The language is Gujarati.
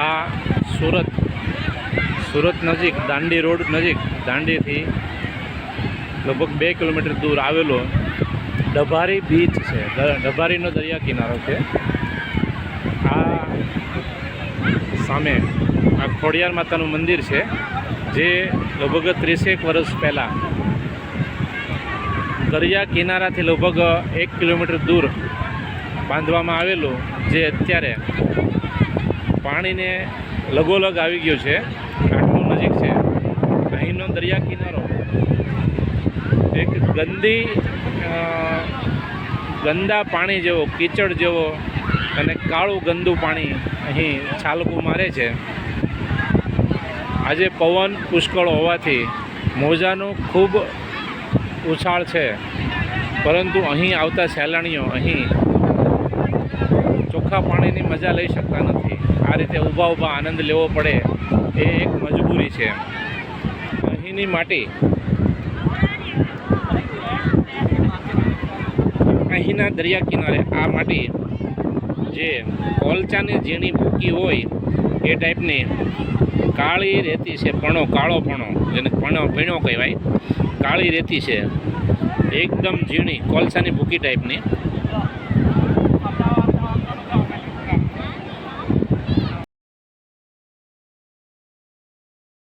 આ સુરત સુરત નજીક, દાંડી રોડ નજીક, દાંડીથી લગભગ બે કિલોમીટર દૂર આવેલો ડભારી બીચ છે ડભારીનો દરિયા કિનારો છે. આ સામે, આ ખોડિયાર માતાનું મંદિર છે, જે લગભગ ત્રીસેક વર્ષ પહેલાં દરિયા કિનારાથી લગભગ એક કિલોમીટર દૂર બાંધવામાં આવેલું, જે અત્યારે પાણીને લગોલગ આવી ગયું છે. આટલું નજીક છે. અહીંનો દરિયા કિનારો. એક ગંદી ગંદા પાણી જેવો, કીચડ જેવો અને કાળું ગંદુ પાણી અહીં છાલકું મારે છે. આજે પવન પુષ્કળ હોવાથી મોજાનું ખૂબ ઉછાળ છે. પરંતુ અહીં આવતા સહેલાણીઓ અહીં ચોખ્ખા પાણીની મજા લઈ શકતા નથી. આ રીતે ઊભા ઊભા આનંદ લેવો પડે એ એક મજબૂરી છે. અહીંની માટી. અહીંના દરિયા કિનારે આ માટી જે કોલચાની ઝીણી ભૂકી હોય એ ટાઈપની કાળી રેતી છે, પણો, કાળો પણો, જેને પણો, પીણો કહેવાય. કાળી રેતી છે. એકદમ ઝીણી કોલસાની ભૂકી ટાઈપની.